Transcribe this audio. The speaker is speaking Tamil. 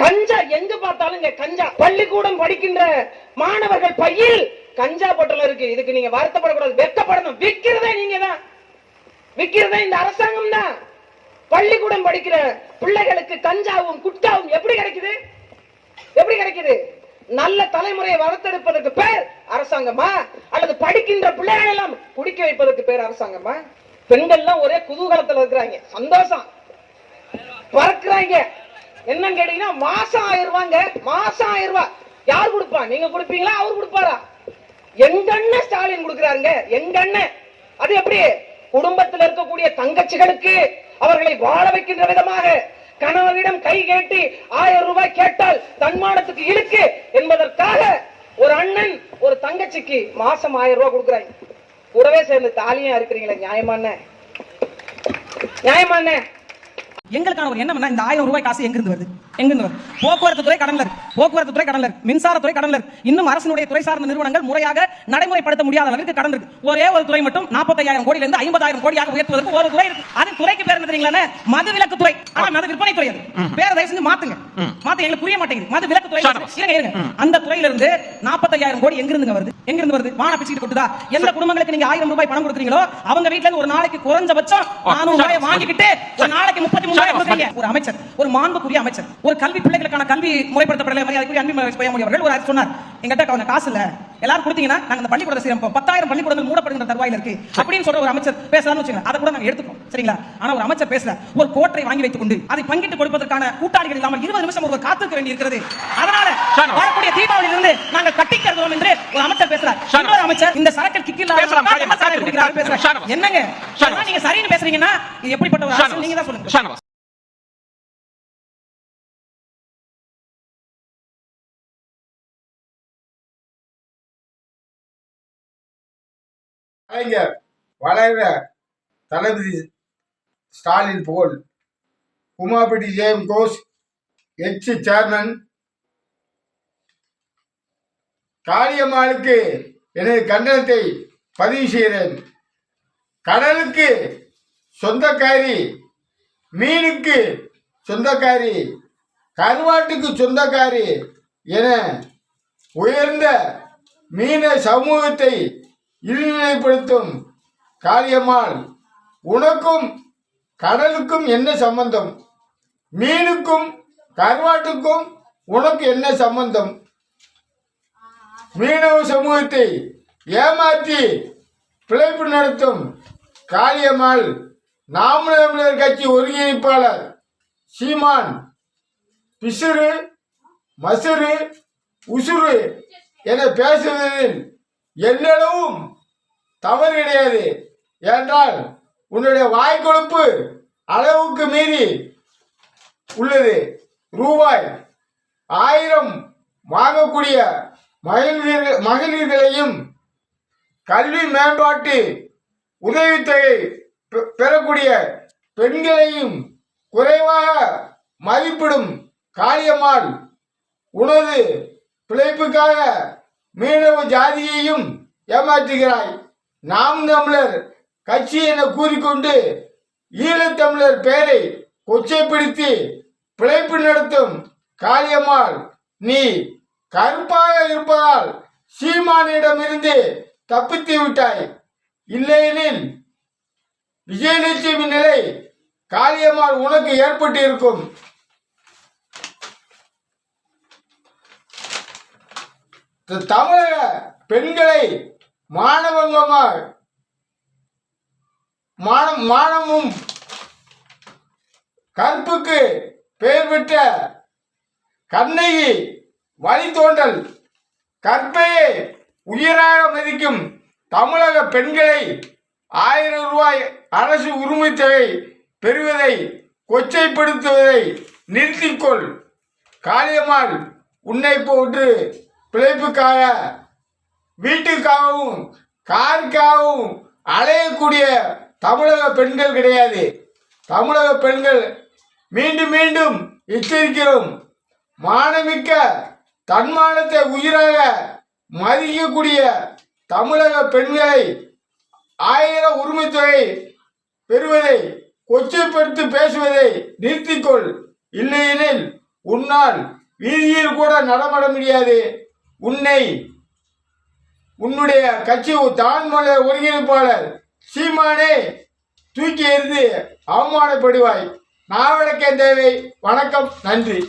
கஞ்சா எங்க பார்த்தாலும் கஞ்சா. பள்ளிக்கூடம் படிக்கின்ற மாணவர்கள் பையில் கஞ்சா பொட்டல இருக்கு. இதுக்கு நீங்க வருத்தப்படக்கூடாது. வெட்கப்படணும். விக்கிறதே நீங்க தான் விக்கிறதே இந்த அரசாங்கம் தான் பள்ளிக்கூடம் படிக்கிற பிள்ளைகளுக்கு கஞ்சாவும் குட்காவும் எப்படி கிடைக்குது? எப்படி கிடைக்குது? நல்ல தலைமுறையை வளர்த்தெடுப்பதற்கு பேர் அரசாங்கமா? அல்லது படிக்கின்ற பிள்ளைகள் எல்லாம் குடிக்க வைப்பதற்கு பேர் அரசாங்கமா? பெண்கள்லாம் ஒரே குதூகலத்துல இருக்கிறாங்க. சந்தோஷம். பறக்கிறாங்க. என்னன்னு கேட்டீங்கன்னா மாசம் ஆயிரம் ரூபாங்க மாசம் ஆயிரம் ரூபாய் யார் கொடுப்பா? நீங்க கொடுப்பீங்களா? அவர் கொடுப்பாரா? எங்க அண்ணன் ஸ்டாலின் கொடுக்குறாருங்க. எங்க அண்ணன் அது எப்படி? குடும்பத்தில் இருக்கக்கூடிய தங்கச்சிகளுக்கு அவர்களை வாழ வைக்கின்ற விதமாக கணவனிடம் கை கேட்டி ஆயிரம் ரூபாய் கேட்டால் தன்மானத்துக்கு இழுக்கு என்பதற்காக ஒரு அண்ணன் ஒரு தங்கச்சிக்கு மாசம் ஆயிரம் ரூபாய் கொடுக்குறாங்க கூடவே சேர்ந்து தாலியா இருக்கிறீங்களே நியாயமான நியாயமான எங்களுக்கான ஒரு எண்ணம் இந்த ஆயிரம் ரூபாய் காசு எங்கிருந்து வருது? எங்கிருந்து வருது? போக்குவரத்து துறை கடன்ல போக்குவரத்து துறை கடன்ல மின்சாரத்துறை கடன்ல இன்னும் அரசினுடைய துறை சார்ந்த நிறுவனங்கள் முறையாக நடைமுறைப்படுத்த முடியாத அளவிற்கு கடன் இருக்கு. ஒரே ஒரு துறை மட்டும் 45000 கோடியில இருந்து ஐம்பதாயிரம் கோடியாக உயர்த்துவதற்கு ஒரு துறை இருக்கு. அது துறைக்கு பேர் என்ன தெரியுங்களா மது விலக்கு துறை. ஆனா மது விற்பனை துறை அது. பேரை தயவு செஞ்சு மாத்துங்க மாத்த எங்களுக்கு புரிய மாட்டேங்குது. மது விலக்கு துறை இருங்க இருங்க. அந்த துறையில இருந்து 45000 கோடி எங்க இருந்துங்க வருது? எங்க இருந்து வருது? வான பிச்சுக்கிட்டு கொட்டுதா எந்த குடும்பங்களுக்கு நீங்க ஆயிரம் ரூபாய் பணம் கொடுக்குறீங்களோ அவங்க இருந்து ஒரு நாளைக்கு குறைஞ்சபட்சம் நானூறு ரூபாய் வாங்கிக்கிட்டு ஒரு நாளைக்கு முப்பத்தி மூணு ஒரு அமைச்சர் ஒரு மாண்புக்குரிய அமைச்சர் ஒரு கல்வி பிள்ளைகளுக்கான கல்வி முறைப்படுத்தப்படலை மரியாதைக்குரிய அன்பு அவர்கள் ஒரு சொன்னார். எங்கிட்ட காசு இல்ல. எல்லாரும் கொடுத்தீங்கன்னா நாங்க அந்த செய்யறோம் பத்தாயிரம் பள்ளிக்கூடங்கள் மூடப்படுகிற தருவாயில இருக்கு. அப்படின்னு சொல்ற ஒரு அமைச்சர் பேசலாம்னு வச்சுங்க அதை கூட நாங்க எடுத்துப்போம். சரிங்களா? ஆனா ஒரு அமைச்சர் பேசல. ஒரு கோட்டை வாங்கி வைத்துக் கொண்டு அதை பங்கிட்டு கொடுப்பதற்கான கூட்டாளிகள் இல்லாமல் இருபது நிமிஷம் ஒருவர் காத்திருக்க வேண்டி இருக்கிறது அதனால. வரக்கூடிய தீபாவளியில இருந்து நாங்கள் கட்டி கருதுவோம் என்று ஒரு அமைச்சர் பேசுறார். இன்னொரு அமைச்சர் இந்த சரக்கு கிக்கில். என்னங்க. நீங்க சரின்னு பேசுறீங்கன்னா எப்படிப்பட்ட ஒரு. நீங்க தான் சொல்லுங்க. கலைஞர் வளர தளபதி ஸ்டாலின் போல் உமாபடி ஜெயம் கோஷ் எச் சேர்மன். காளியம்மாளுக்கு எனது கண்டனத்தை பதிவு செய்கிறேன். கடலுக்கு சொந்தக்காரி மீனுக்கு சொந்தக்காரி கருவாட்டுக்கு சொந்தக்காரி என உயர்ந்த மீன சமூகத்தை இழிநிலைப்படுத்தும் காரியமால் உனக்கும் கடலுக்கும் என்ன சம்பந்தம்? மீனுக்கும் கருவாட்டுக்கும் உனக்கு என்ன சம்பந்தம்? மீனவ சமூகத்தை ஏமாற்றி பிழைப்பு நடத்தும் காளியம்மாள் நாமளர் கட்சி ஒருங்கிணைப்பாளர் சீமான் பிசுறு மசுறு உசுறு என பேசுவதில் எல்லளவும் தவறு கிடையாது. ஏனென்றால் உன்னுடைய வாய் கொழுப்பு அளவுக்கு மீறி உள்ளது. ரூபாய் ஆயிரம் வாங்கக்கூடிய மகளிர் மகளிர்களையும் கல்வி மேம்பாட்டு உதவித்தொகை பெ- பெறக்கூடிய பெண்களையும் குறைவாக மதிப்பிடும் காளியம்மாள் உனது பிழைப்புக்காக மீனவ ஜாதியையும் ஏமாற்றுகிறாய். நாம் தமிழர் கட்சி என கூறிக்கொண்டு ஈழத்தமிழர் பெயரை கொச்சைப்படுத்தி பிழைப்பு நடத்தும் காளியம்மாள் நீ கருப்பாக இருப்பதால் சீமானிடமிருந்து தப்பித்து விட்டாய். இல்லையெனில் விஜயலட்சுமி நிலை காளியம்மாள் உனக்கு ஏற்பட்டு தமிழக பெண்களை மாணவங்கமாக மானம் மானமும் கற்புக்கு பெயர் பெற்ற கண்ணகி வழித்தோன்றல் கற்பையை உயிராக மதிக்கும் தமிழக பெண்களை ஆயிரம் ரூபாய் அரசு உரிமைத்தொகை பெறுவதை கொச்சைப்படுத்துவதை நிறுத்திக்கொள். காளியம்மாள் உன்னை போட்டு பிழைப்புக்காக வீட்டுக்காகவும் காருக்காகவும் அலையக்கூடிய தமிழக பெண்கள் கிடையாது. தமிழக பெண்கள் மீண்டும் மீண்டும் எச்சரிக்கிறோம் மானமிக்க தன்மானத்தை உயிராக மதிக்கக்கூடிய தமிழக பெண்களை ஆயிரம் உரிமைத்தொகை பெறுவதை கொச்சைப்படுத்தி பேசுவதை நிறுத்திக்கொள். இல்லையெனில் உன்னால் வீதியில் கூட நடமாட முடியாது. உன்னை உன்னுடைய கட்சி தான்மொழ ஒருங்கிணைப்பாளர் சீமானே தூக்கி எறிந்து அவமானப்படுவாய். நாவடக்கே தேவை. வணக்கம். நன்றி.